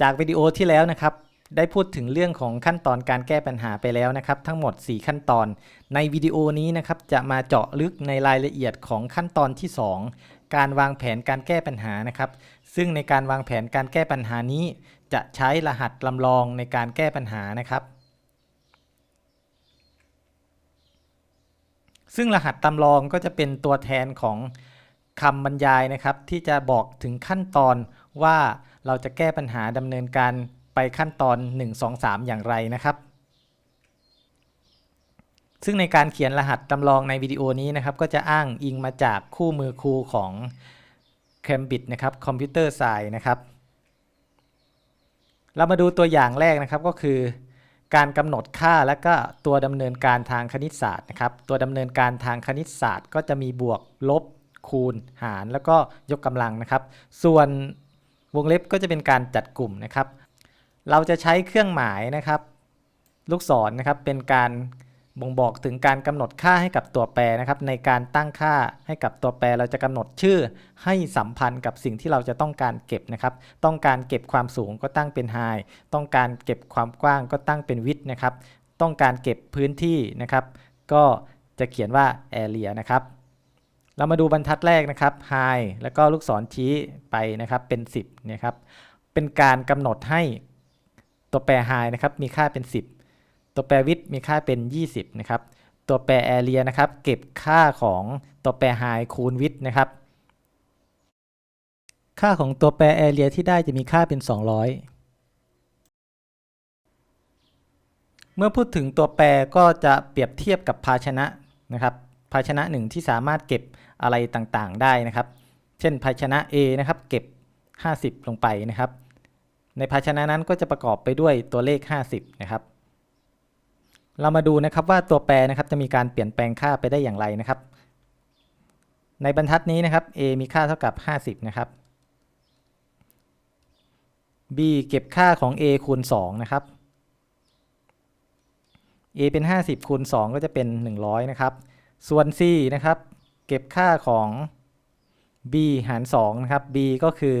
จากวิดีโอที่แล้วนะครับ ได้พูดถึงเรื่องของขั้นตอนการแก้ปัญหาไปแล้วนะครับ ทั้งหมด 4 ขั้นตอน ในวิดีโอนี้นะครับจะมาเจาะลึกในรายละเอียดของขั้นตอนที่ 2 การวางแผนการแก้ปัญหานะครับ ซึ่งในการวางแผนการแก้ปัญหานี้ จะใช้รหัสลำลองในการแก้ปัญหานะครับ ซึ่งรหัสตำรองก็จะเป็นตัวแทนของคำบรรยายนะครับ ที่จะบอกถึงขั้นตอนว่า เราจะแก้ปัญหาดำเนินการไปขั้นตอน 1 2 3 อย่างไรนะครับ ซึ่งในการเขียนรหัสจำลองในวิดีโอนี้นะครับก็จะอ้างอิงมาจากคู่มือครูของ Cambridge นะครับคอมพิวเตอร์ไซน์นะครับ เรามาดูตัวอย่างแรกนะครับก็คือการกำหนดค่าและก็ตัวดำเนินการทางคณิตศาสตร์นะครับ ตัวดำเนินการทางคณิตศาสตร์ ก็จะมีบวกลบคูณหาร แล้วก็ยกกำลังนะครับ ส่วน วงเล็บก็จะเป็นการจัดกลุ่มนะครับ เราจะใช้เครื่องหมายนะครับ ลูกศรนะครับเป็นการบ่งบอกถึงการกำหนดค่าให้กับตัวแปรนะครับ ในการตั้งค่าให้กับตัวแปรเราจะกำหนดชื่อให้สัมพันธ์กับสิ่งที่เราจะต้องการเก็บนะครับ ต้องการเก็บความสูงก็ตั้งเป็น high ต้องการเก็บความกว้างก็ตั้งเป็น width นะครับ ต้องการเก็บพื้นที่นะครับ ก็จะเขียนว่า area นะครับ เรามาดูบรรทัดแรกนะครับ high แล้วก็ลูกศรชี้ไปนะครับเป็น 10นะครับเป็นการกำหนดให้ตัวแปร high นะครับมีค่าเป็น 10 ตัวแปร width มีค่าเป็น 20นะครับตัวแปร area นะครับเก็บค่าของตัวแปร high คูณ width นะครับค่าของตัวแปร area ที่ได้จะมีค่าเป็น 200เมื่อพูดถึงตัวแปรก็จะเปรียบเทียบกับภาชนะนะครับ ภาชนะหนึ่งที่สามารถเก็บอะไรต่างๆ ได้นะครับ เช่นภาชนะ A นะครับเก็บ 50 ลงไปนะครับ ในภาชนะนั้นก็จะประกอบไปด้วยตัวเลข 50 นะครับ เรามาดูนะครับว่าตัวแปรนะครับจะมีการเปลี่ยนแปลงค่าไปได้อย่างไรนะครับ ในบรรทัดนี้นะครับ a มีค่าเท่ากับ 50 นะครับ b เก็บค่าของ a คูณ 2 นะครับ a เป็น 50คูณ2ก็จะเป็น 100 นะครับ ส่วน c นะครับ เก็บค่าของ b หาร2นะครับ b ก็คือ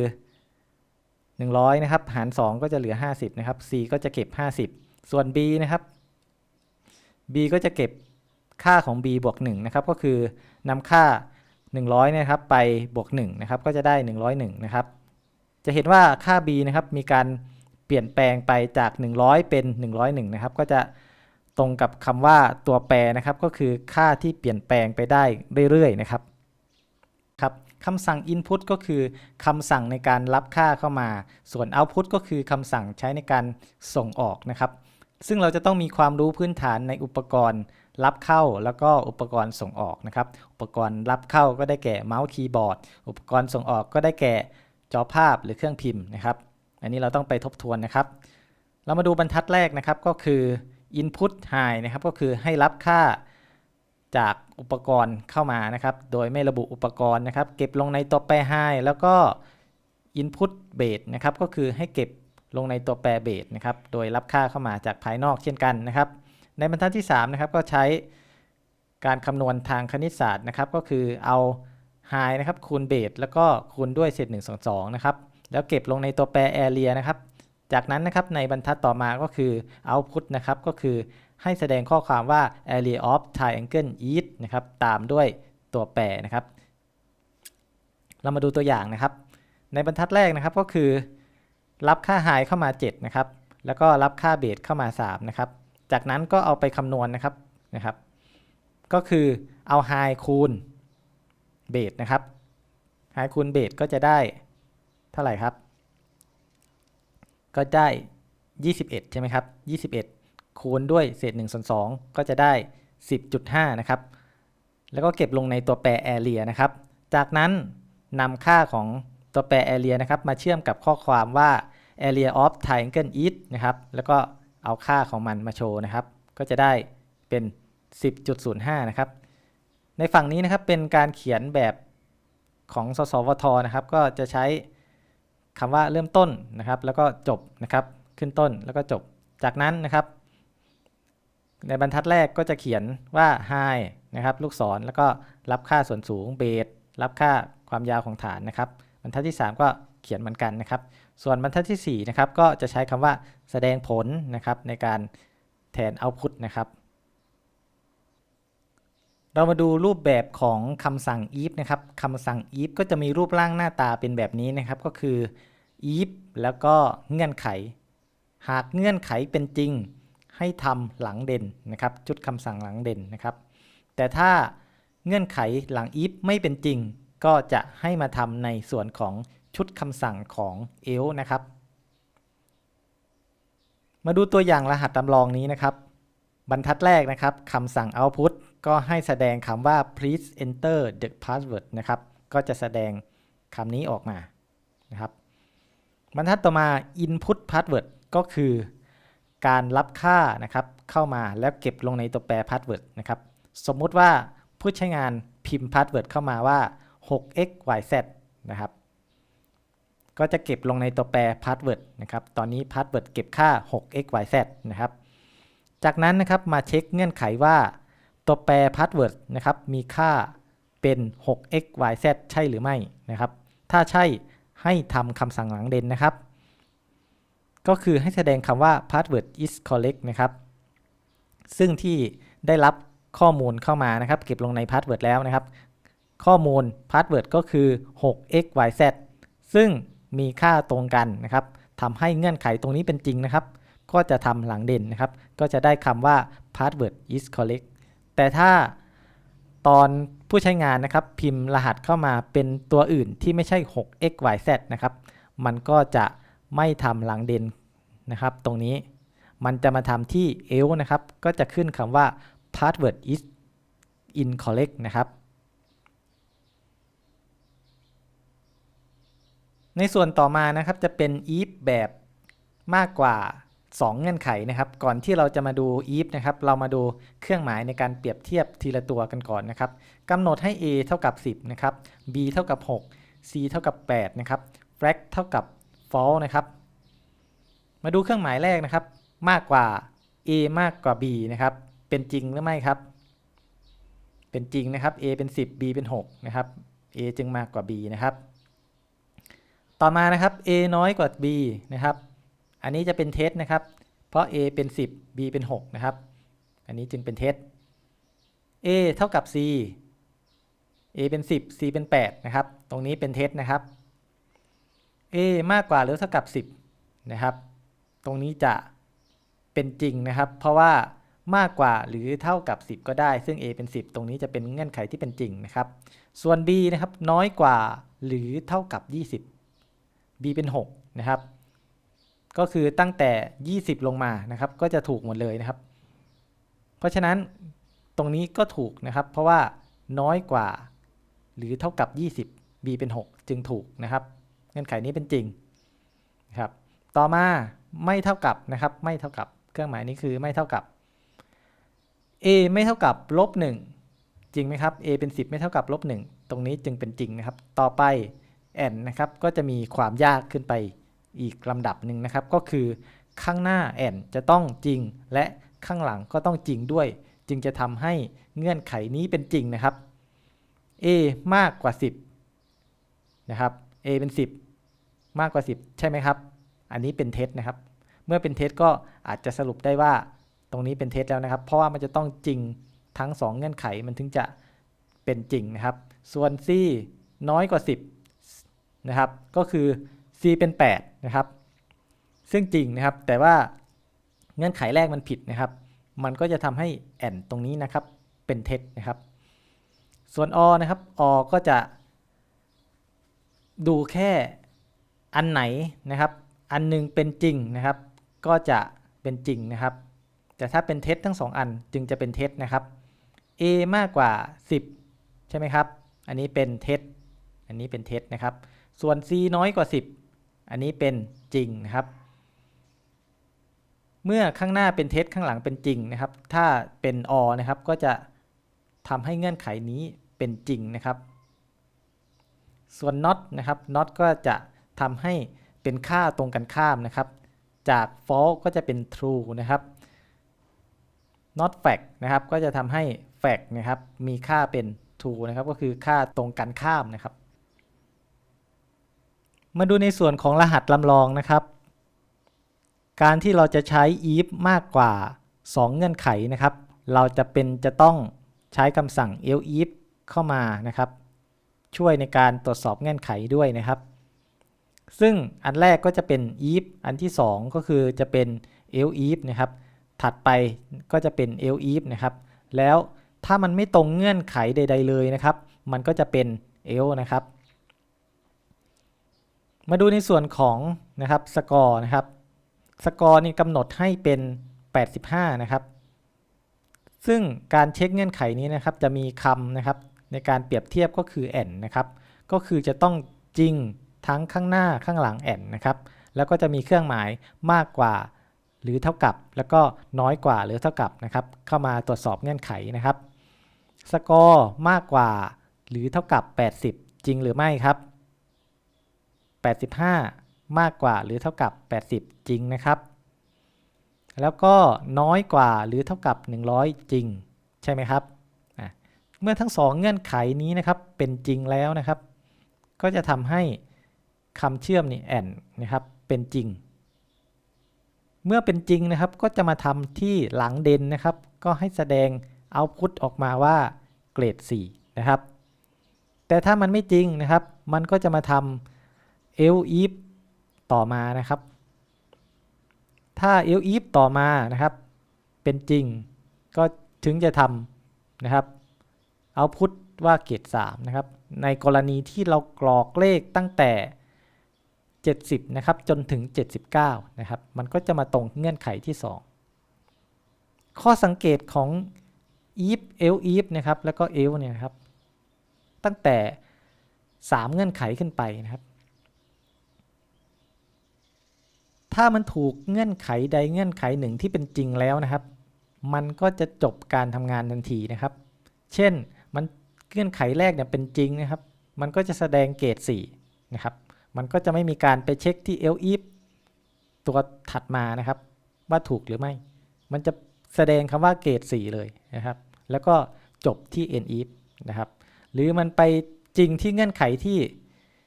100 นะครับ หาร 2 ก็จะเหลือ 50 นะครับ c ก็จะเก็บ 50 ส่วน b นะครับ b ก็จะเก็บค่าของ b บวก1นะครับ ก็คือนำค่า 100 นะครับ ไปบวก1นะครับ ก็จะได้ 101 นะครับ จะเห็นว่าค่า b นะครับ มีการเปลี่ยนแปลงไปจาก 100 เป็น 101 นะครับ ก็จะ ตรงกับคำว่าตัวแปรนะครับก็คือค่าที่เปลี่ยนแปลงไปได้เรื่อยๆนะครับครับคำสั่ง input ก็คือคำสั่งในการรับค่าเข้ามา ส่วน output ก็คือคำสั่งใช้ในการส่งออกนะครับ ซึ่งเราจะต้องมีความรู้พื้นฐานในอุปกรณ์รับเข้าแล้วก็อุปกรณ์ส่งออกนะครับ อุปกรณ์รับเข้าก็ได้แก่เมาส์คีย์บอร์ด อุปกรณ์ส่งออกก็ได้แก่จอภาพหรือเครื่องพิมพ์นะครับ อันนี้เราต้องไปทบทวนนะครับ เรามาดูบรรทัดแรกนะครับก็คือ input high นะครับก็คือให้รับค่าจากอุปกรณ์เข้ามานะครับ โดยไม่ระบุอุปกรณ์นะครับ เก็บลงในตัวแปร high แล้วก็ input base นะครับก็คือให้เก็บลงในตัวแปร base นะครับโดยรับค่าเข้ามาจากภายนอกเช่นกันนะครับ ในบรรทัดที่3นะครับก็ใช้การคำนวณทางคณิตศาสตร์นะครับ ก็คือเอา high นะครับคูณ base แล้วก็คูณด้วยเศษ1 2 2นะครับแล้วเก็บลงในตัวแปร area นะครับ จากนั้นนะครับในบรรทัดต่อมาก็คือ output นะครับก็คือให้แสดงข้อความว่า area of triangle is นะครับตามด้วยตัวแปรนะครับ เรามาดูตัวอย่างนะครับ ในบรรทัดแรกนะครับก็คือ รับค่า high เข้ามา7นะครับแล้วก็รับค่า base เข้ามา3นะครับจากนั้นก็เอาไปคำนวณนะครับนะครับ ก็คือเอา high คูณ base นะครับ high คูณ base ก็จะได้เท่าไหร่ครับ ก็ได้ 21 ใช่ไหมครับ 21 คูณด้วยเศษ1ส่วน2ก็จะได้ 10.5 นะครับ แล้วก็เก็บลงในตัวแปร area นะครับ จากนั้นนำค่าของตัวแปร area นะครับ มาเชื่อมกับข้อความว่า area of triangle is นะครับ แล้วก็เอาค่าของมันมาโชว์นะครับ ก็จะได้เป็น 10.05 นะครับ ในฝั่งนี้นะครับเป็นการเขียนแบบของสสวทนะครับ ก็จะใช้ คำว่าเริ่มต้นนะครับ แล้วก็จบนะครับ ขึ้นต้นแล้วก็จบ จากนั้นนะครับ ในบรรทัดแรกก็จะเขียนว่า high นะครับ ลูกศรแล้วก็รับค่าส่วนสูง base รับค่าความยาวของฐานนะครับ บรรทัดที่ 3 ก็เขียนเหมือนกันนะครับ ส่วนบรรทัดทีสี่4นะครับก็จะใช้คำว่าแสดงผลนะครับในการแทน output นะครับ เรามาดูรูปแบบของคำสั่ง if นะครับคำสั่ง if ก็จะมีรูปร่างหน้าตาเป็นแบบนี้นะครับ ก็คือ if แล้วก็เงื่อนไข หากเงื่อนไขเป็นจริง ให้ทำหลังเด่นนะครับชุดคำสั่งหลังเด่นนะครับ แต่ถ้าเงื่อนไขหลัง if ไม่เป็นจริง ก็จะให้มาทำในส่วนของชุดคำสั่งของ else นะครับ มาดูตัวอย่างรหัสตำรองนี้นะครับ บรรทัดแรกนะครับคำสั่ง output ก็ให้แสดงคำว่า please enter the password นะครับ ก็จะแสดงคำนี้ออกมานะครับบรรทัดต่อมา input password ก็คือการรับค่านะครับเข้ามาแล้วเก็บลงในตัวแปร password นะครับ สมมุติว่าผู้ใช้งานพิมพ์ password เข้ามาว่า 6xyz นะครับ ก็จะเก็บลงในตัวแปร password นะครับ ตอนนี้ password เก็บค่า 6xyz นะครับ จากนั้นนะครับมาเช็คเงื่อนไขว่า ตัวแปร password นะครับมีค่าเป็น 6xyz ใช่หรือไม่นะครับ ถ้าใช่ให้ทำคำสั่งหลังเด่นนะครับ ก็คือให้แสดงคำว่า password is correct นะครับ ซึ่งที่ได้รับข้อมูลเข้ามานะครับ เก็บลงใน password แล้วนะครับ ข้อมูล password ก็คือ 6xyz ซึ่งมีค่าตรงกันนะครับทำให้เงื่อนไขตรงนี้เป็นจริงนะครับ ก็จะทำหลังเด่นนะครับ ก็จะได้คำว่า password is correct แต่ถ้าตอนผู้ใช้งานนะครับพิมพ์รหัสเข้ามาเป็นตัวอื่นที่ไม่ใช่ 6xyz นะครับ มันก็จะไม่ทำหลังเด่นนะครับ ตรงนี้มันจะมาทำที่ else นะครับ ก็จะขึ้นคำว่า password is incorrect นะครับ ในส่วนต่อมานะครับจะเป็น if แบบมากกว่า 2 เงื่อนไขนะครับ ก่อนที่เราจะมาดู if นะครับ เรามาดูเครื่องหมายในการเปรียบเทียบทีละตัวกันก่อนนะครับกำหนดให้ a เท่ากับ 10 นะครับ b เท่ากับ 6 c เท่ากับ 8 นะครับ flag เท่ากับ false นะครับ มาดูเครื่องหมายแรกนะครับ มากกว่า a มากกว่า b นะครับ เป็นจริงหรือไม่ครับ เป็นจริงนะครับ a เป็น 10 b เป็น 6 นะครับ a จึงมากกว่า b นะครับ ต่อมานะครับ a น้อยกว่า b นะครับ อันนี้จะเป็นเท็จนะครับ เพราะ a เป็น 10 b เป็น 6 นะครับ อันนี้จึงเป็นเท็จ a เท่ากับ c a เป็น 10 c เป็น 8 นะครับ ตรงนี้เป็นเท็จนะครับ a มากกว่าหรือเท่ากับ 10 นะครับ ตรงนี้จะเป็นจริงนะครับ เพราะว่ามากกว่าหรือเท่ากับ 10 ก็ได้ ซึ่ง a เป็น 10 ตรงนี้จะเป็นเงื่อนไขที่เป็นจริงนะครับ ส่วน b นะครับน้อยกว่าหรือเท่ากับ 20 b เป็น 6 นะครับ ก็คือตั้งแต่ 20 ลงมานะครับ ก็จะถูกหมดเลยนะครับ เพราะฉะนั้นตรงนี้ก็ถูกนะครับ เพราะว่าน้อยกว่า หรือเท่ากับ 20 b เป็น 6 จึงถูกนะครับ เงื่อนไขนี้เป็นจริงนะครับ ต่อมาไม่เท่ากับนะครับ ไม่เท่ากับ เครื่องหมายนี้คือไม่เท่ากับ a ไม่เท่ากับลบ1จริงไหมครับ a เป็น 10 ไม่เท่ากับลบ1ตรงนี้จึงเป็นจริงนะครับ ต่อไป n นะครับ ก็จะมีความยากขึ้นไป อีกลำดับหนึ่งนะครับ ก็คือข้างหน้า n จะต้องจริง และข้างหลังก็ต้องจริงด้วย จึงจะทำให้เงื่อนไขนี้เป็นจริงนะครับ a มากกว่า 10 นะครับ a เป็น 10 มากกว่า 10 ใช่ไหมครับ อันนี้เป็นเท็จนะครับ เมื่อเป็นเท็จก็อาจจะสรุปได้ว่าตรงนี้เป็นเท็จแล้วนะครับ เพราะว่ามันจะต้องจริงทั้ง 2 เงื่อนไขมันถึงจะเป็นจริงนะครับ ส่วน c น้อยกว่า 10 นะครับ ก็คือ เป็น 8 นะครับ ซึ่งจริงนะครับ แต่ว่าเงื่อนไขแรกมันผิดนะครับ มันก็จะทำให้แอนตรงนี้นะครับเป็นเท็จนะครับ ส่วน o นะครับ o ก็จะ ดูแค่อันไหนนะครับ อันหนึงเป็นจริงนะครับ ก็จะเป็นจริงนะครับ แต่ถ้าเป็นเท็จทั้ง 2 อันจึงจะเป็นเท็จนะครับ a มากกว่า 10 ใช่ไหมครับ อันนี้เป็นเท็จ อันนี้เป็นเท็จนะครับ ส่วน c น้อยกว่า 10 อันนี้เป็นจริงนะครับ เมื่อข้างหน้าเป็นเท็จข้างหลังเป็นจริงนะครับ ถ้าเป็น or นะครับก็จะทำให้เงื่อนไขนี้เป็นจริงนะครับ ส่วน not นะครับ not ก็จะทำให้เป็นค่าตรงกันข้ามนะครับ จาก false ก็จะเป็น true นะครับ not fact นะครับก็จะทำให้ fact นะครับมีค่าเป็น true นะครับก็คือค่าตรงกันข้ามนะครับ มาดูในส่วนของรหัสลำลองนะครับ การที่เราจะใช้ if มากกว่า 2 เงื่อนไขนะครับ เราจะเป็นจะต้องใช้คำสั่ง else if เข้ามานะครับ ช่วยในการตรวจสอบเงื่อนไขด้วยนะครับ ซึ่งอันแรกก็จะเป็น if อันที่ 2 ก็คือจะเป็น else if นะครับ ถัดไปก็จะเป็น else if นะครับ แล้วถ้ามันไม่ตรงเงื่อนไขใด ๆ เลยนะครับ มันก็จะเป็น else นะครับ มาดูในส่วนของนะครับสกอร์นะครับสกอร์นี่กำหนดให้เป็น 85 นะครับ ซึ่งการเช็คเงื่อนไขนี้นะครับจะมีคำนะครับในการเปรียบเทียบก็คือ n นนะครับก็คือจะต้องจริงทั้งข้างหน้าข้างหลัง n นะครับแล้วก็จะมีเครื่องหมายมากกว่าหรือเท่ากับ แล้วก็น้อยกว่าหรือเท่ากับนะครับเข้ามาตรวจสอบเงื่อนไขนะครับสกอร์มากกว่าหรือเท่ากับ 80 จริงหรือไม่ครับ 85 มากกว่าหรือเท่ากับ 80 จริงนะครับ แล้วก็น้อยกว่าหรือเท่ากับ 100 จริง ใช่ไหมครับ เมื่อทั้งสองเงื่อนไขนี้นะครับเป็นจริงแล้วนะครับ ก็จะทำให้คำเชื่อมนี่แอนนะครับเป็นจริง เมื่อเป็นจริงนะครับก็จะมาทำที่หลังเดนนะครับ ก็ให้แสดงเอาพุตออกมาว่าเกรด 4 นะครับ แต่ถ้ามันไม่จริงนะครับ มันก็จะมาทำ l if ต่อมานะครับ ถ้า l if ต่อมานะครับ เป็นจริงก็ถึงจะทำนะครับเอาพุตว่าเกรด3นะครับ ในกรณีที่เรากรอกเลขตั้งแต่ 70 นะครับ จนถึง 79 นะครับ มันก็จะมาตรงเงื่อนไขที่ 2 ข้อสังเกตของ if else if นะครับ แล้วก็ else เนี่ยครับ ตั้งแต่ 3 เงื่อนไขขึ้นไปนะครับ ถ้ามันถูกเงื่อนไขใดเงื่อนไขหนึ่งที่เป็นจริงแล้วนะครับ มันก็จะจบการทำงานทันทีนะครับ เช่นมันเงื่อนไขแรกเนี่ยเป็นจริงนะครับ มันก็จะแสดงเกรด4นะครับ มันก็จะไม่มีการไปเช็คที่ else if ตัวถัดมานะครับ ว่าถูกหรือไม่ มันจะแสดงคำว่าเกรด4เลยนะครับ แล้วก็จบที่ n if นะครับ หรือมันไปจริงที่เงื่อนไขที่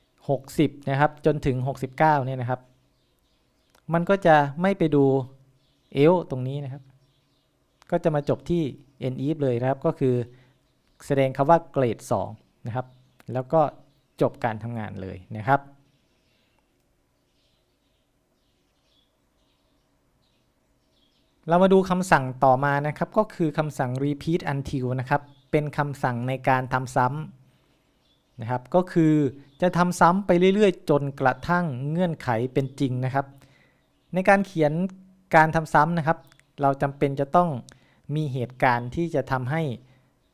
60 นะครับ จนถึง 69 เนี่ยนะครับ มันก็จะไม่ไปดู else ตรงนี้นะครับ ก็จะมาจบที่ end if เลยนะครับ ก็คือแสดงคำว่าเกรด 2 นะครับ แล้วก็จบการทำงานเลยนะครับเรามาดูคำสั่งต่อมานะครับก็คือคำสั่ง repeat until นะครับ เป็นคำสั่งในการทำซ้ำนะครับ ก็คือจะทำซ้ำไปเรื่อยๆ จนกระทั่งเงื่อนไขเป็นจริงนะครับ ในการเขียนการทำซ้ำนะครับ เราจำเป็นจะต้องมีเหตุการณ์ที่จะทำให้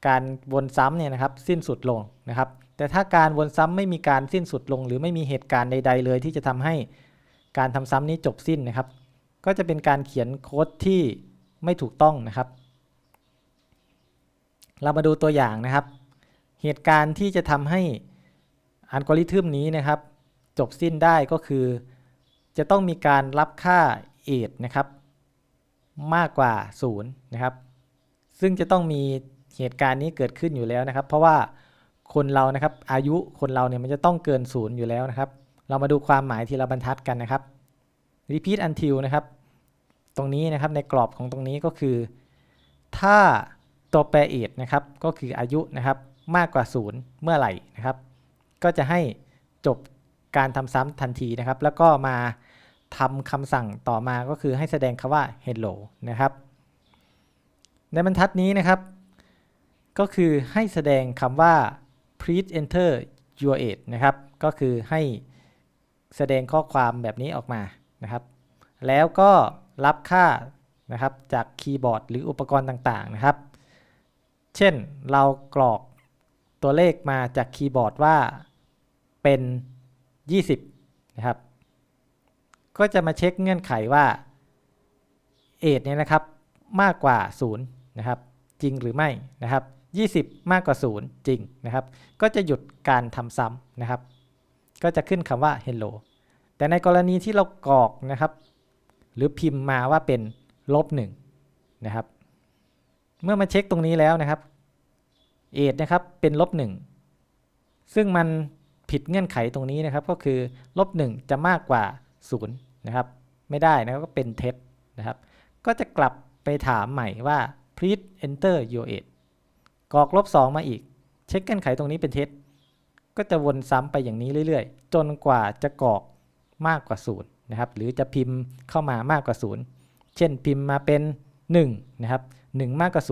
การวนซ้ำเนี่ยนะครับสิ้นสุดลงนะครับ แต่ถ้าการวนซ้ำไม่มีการสิ้นสุดลง หรือไม่มีเหตุการณ์ใด ๆ เลยที่จะทำให้การทำซ้ำนี้จบสิ้นนะครับ ก็จะเป็นการเขียนโค้ดที่ไม่ถูกต้องนะครับ เรามาดูตัวอย่างนะครับ เหตุการณ์ที่จะทำให้อัลกอริทึมนี้นะครับ จบสิ้นได้ก็คือ จะต้องมีการรับค่า age นะครับ มากกว่า 0 นะครับ ซึ่งจะต้องมีเหตุการณ์นี้เกิดขึ้นอยู่แล้วนะครับ เพราะว่าคนเรานะครับอายุคนเราเนี่ยมันจะต้องเกินศูนย์อยู่แล้วนะครับ เรามาดูความหมายทีละบรรทัดกันนะครับ repeat until นะครับ ตรงนี้นะครับในกรอบของตรงนี้ก็คือ ถ้าตัวแปร age นะครับก็คืออายุนะครับมากกว่า 0 เมื่อไหร่นะครับ ก็จะให้จบ การทำซ้ำทันทีนะครับ แล้วก็มาทำคำสั่งต่อมาก็คือให้แสดงคำว่า hello นะครับ ในบรรทัดนี้นะครับ ก็คือให้แสดงคำว่า please enter your age นะครับ ก็คือให้แสดงข้อความแบบนี้ออกมานะครับ แล้วก็รับค่านะครับจากคีย์บอร์ดหรืออุปกรณ์ต่างๆนะครับ เช่นเรากรอกตัวเลขมาจากคีย์บอร์ดว่าเป็น 20 นะครับ ก็จะมาเช็คเงื่อนไขว่า age เนี่ยนะครับมากกว่า 0 นะครับ จริงหรือไม่นะครับ 20 มากกว่า 0 จริงนะครับ ก็จะหยุดการทำซ้ำนะครับ ก็จะขึ้นคำว่า hello แต่ในกรณีที่เรากรอกนะครับ หรือพิมพ์มาว่าเป็นลบ1นะครับ เมื่อมาเช็คตรงนี้แล้วนะครับ age นะครับเป็นลบ1ซึ่งมัน ผิดเงื่อนไขตรงนี้นะครับก็คือลบ1จะมากกว่า 0 นะครับ ไม่ได้นะก็เป็นเท็จนะครับ ก็จะกลับไปถามใหม่ว่า please enter your age กรอกลบ 2 มาอีก เช็คเงื่อนไขตรงนี้เป็นเท็จ ก็จะวนซ้ำไปอย่างนี้เรื่อยๆ จนกว่าจะกรอกมากกว่า 0 นะครับ หรือจะพิมพ์เข้ามามากกว่า 0 เช่นพิมพ์มาเป็น 1 นะครับ 1 มากกว่า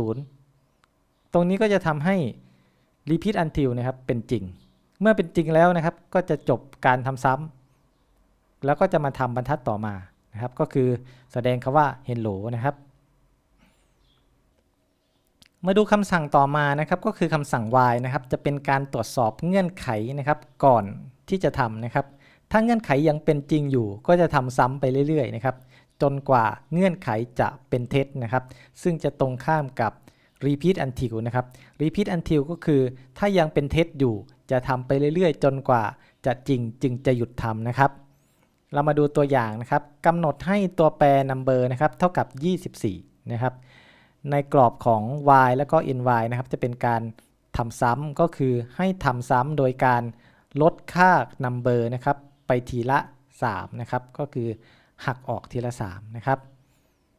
0 ตรงนี้ก็จะทำให้ repeat until นะครับเป็นจริง เมื่อเป็นจริงแล้วนะครับ ก็จะจบการทำซ้ำแล้วก็จะมาทำบรรทัดต่อมานะครับ ก็คือแสดงคำว่า hello นะครับ มาดูคำสั่งต่อมานะครับ ก็คือคำสั่ง while นะครับ จะเป็นการตรวจสอบเงื่อนไขนะครับ ก่อนที่จะทำนะครับ ถ้าเงื่อนไขยังเป็นจริงอยู่ ก็จะทำซ้ำไปเรื่อยๆนะครับ จนกว่าเงื่อนไขจะเป็นเท็จนะครับ ซึ่งจะตรงข้ามกับ repeat until นะครับ repeat until ก็คือถ้ายังเป็นเท็จอยู่ จะทำไปเรื่อยๆ จนกว่าจะจริงจึงจะหยุดทำนะครับ เรามาดูตัวอย่างนะครับกำหนดให้ตัวแปร number นะครับเท่ากับ 24 นะครับ ในกรอบของ y แล้วก็ ny นะครับจะเป็นการทำซ้ำก็คือให้ทำซ้ำโดยการลดค่า number นะครับไปทีละ 3 นะครับ ก็คือหักออกทีละ 3 นะครับ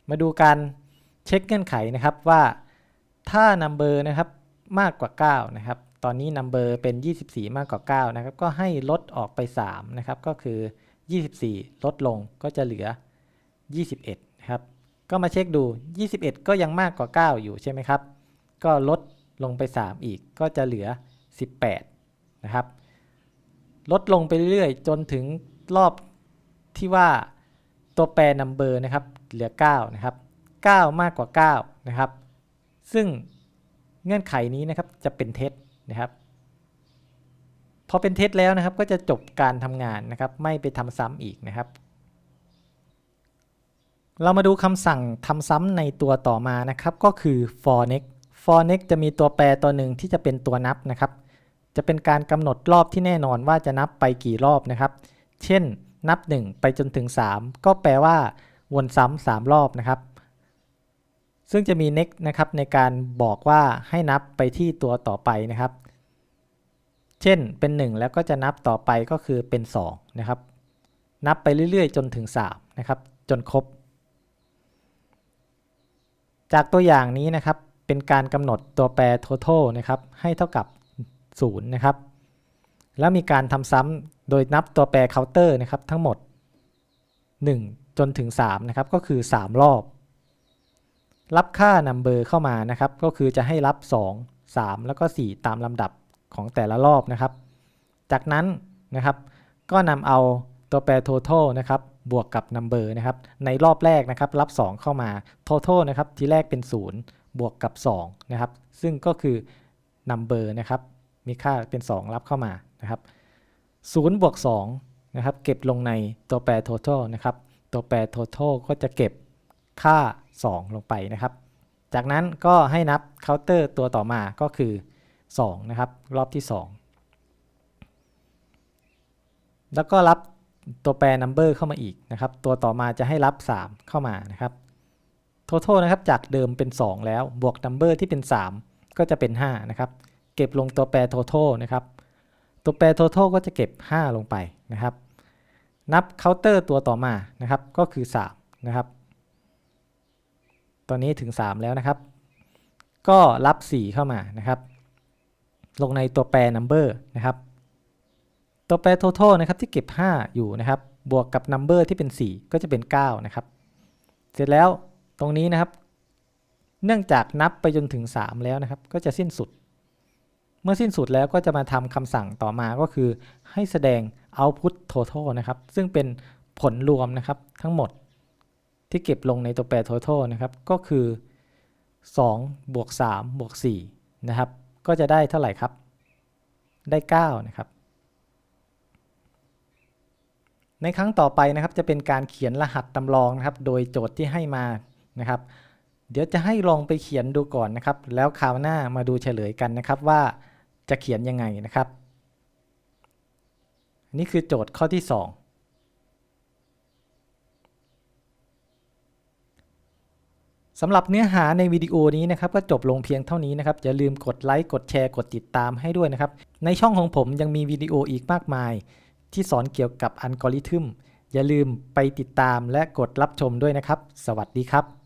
มาดูการเช็คเงื่อนไขนะครับว่าถ้า number นะครับมากกว่า 9 นะครับ ตอนนี้ number เป็น 24 มากกว่า 9 นะครับ ก็ให้ลดออกไป 3 นะครับ ก็คือ 24 ลดลงก็จะเหลือ 21 นะครับ ก็มาเช็คดู 21 ก็ยังมากกว่า 9 อยู่ใช่ไหมครับ ก็ลดลงไป 3 อีก ก็จะเหลือ 18 นะครับ ลดลงไปเรื่อยๆ จนถึงรอบที่ว่าตัวแปร number นะครับ เหลือ 9 นะครับ 9 มากกว่า 9 นะครับ ซึ่งเงื่อนไขนี้นะครับจะเป็นเท็จ นะครับพอเป็นเท็จแล้วนะครับก็จะจบการทำงานนะครับ ไม่ไปทำซ้ำอีกนะครับ เรามาดูคำสั่งทำซ้ำในตัวต่อมานะครับก็คือ for next for next จะมีตัวแปรตัวหนึ่งที่จะเป็นตัวนับนะครับ จะเป็นการกำหนดรอบที่แน่นอนว่าจะนับไปกี่รอบนะครับ เช่นนับ 1 ไปจนถึง 3 ก็แปลว่าวนซ้ำ3รอบนะครับ ซึ่งจะมี next นะครับในการบอกว่าให้นับไปที่ตัวต่อไปนะครับ เช่นเป็น 1 แล้วก็จะนับต่อไปก็คือเป็น 2 นะครับ นับไปเรื่อยๆ จนถึง 3 นะครับ จนครบ จากตัวอย่างนี้นะครับเป็นการกำหนดตัวแปร total นะครับ ให้เท่ากับ 0 นะครับ แล้วมีการทำซ้ำโดยนับตัวแปร counter นะครับทั้งหมด 1 จนถึง 3 นะครับ ก็คือ 3 รอบ รับค่า number เข้ามานะครับ ก็คือจะให้รับ 2 3 แล้วก็ 4 ตามลำดับของแต่ละรอบนะครับ จากนั้นนะครับ ก็นำเอาตัวแปร total นะครับ บวกกับ number นะครับ ในรอบแรกนะครับ รับ 2 เข้ามา total นะครับ ที่แรกเป็น 0 บวกกับ 2 นะครับ ซึ่งก็คือ number นะครับ มีค่าเป็น 2 รับเข้ามานะครับ0บวก2นะครับ เก็บลงในตัวแปร total นะครับ ตัวแปร total ก็จะเก็บค่า 2 ลงไปนะครับ จากนั้นก็ให้นับ counter ตัวต่อมาก็คือ2นะครับรอบที่ 2 แล้วก็รับตัวแปร number เข้ามาอีกนะครับ ตัวต่อมาจะให้รับ 3 เข้ามานะครับ total นะครับจากเดิมเป็น 2 แล้วบวก number ที่เป็น 3 ก็จะเป็น 5 นะครับ เก็บลงตัวแปร total นะครับ ตัวแปร total ก็จะเก็บ 5 ลงไปนะครับ นับ counter ตัวต่อมานะครับก็คือ 3 นะครับ ตอนนี้ถึง 3 แล้วนะครับ ก็รับ 4 เข้ามานะครับ ลงในตัวแปร number นะครับ ตัวแปร total นะครับที่เก็บ 5 อยู่นะครับ บวกกับ number ที่เป็น 4 ก็จะเป็น 9 นะครับ เสร็จแล้วตรงนี้นะครับ เนื่องจากนับไปจนถึง 3 แล้วนะครับ ก็จะสิ้นสุด เมื่อสิ้นสุดแล้วก็จะมาทำคำสั่งต่อมาก็คือ ให้แสดง output total นะครับ ซึ่งเป็นผลรวมนะครับทั้งหมด ที่เก็บลงในตัวแปร total นะครับก็คือ2บวก3บวก4นะครับก็จะได้เท่าไหร่ครับ ได้9นะครับในครั้งต่อไปนะครับจะเป็นการเขียนรหัสตำรองนะครับ โดยโจทย์ที่ให้มานะครับ เดี๋ยวจะให้ลองไปเขียนดูก่อนนะครับ แล้วคราวหน้ามาดูเฉลยกันนะครับว่าจะเขียนยังไงนะครับ นี่คือโจทย์ข้อที่ 2 สำหรับเนื้อหาในวิดีโอนี้นะครับก็จบลงเพียงเท่านี้นะครับอย่าลืมกดไลค์กดแชร์กดติดตามให้ด้วยนะครับ ในช่องของผมยังมีวิดีโออีกมากมาย ที่สอนเกี่ยวกับอัลกอริทึมอย่าลืมไปติดตามและกดรับชมด้วยนะครับ สวัสดีครับ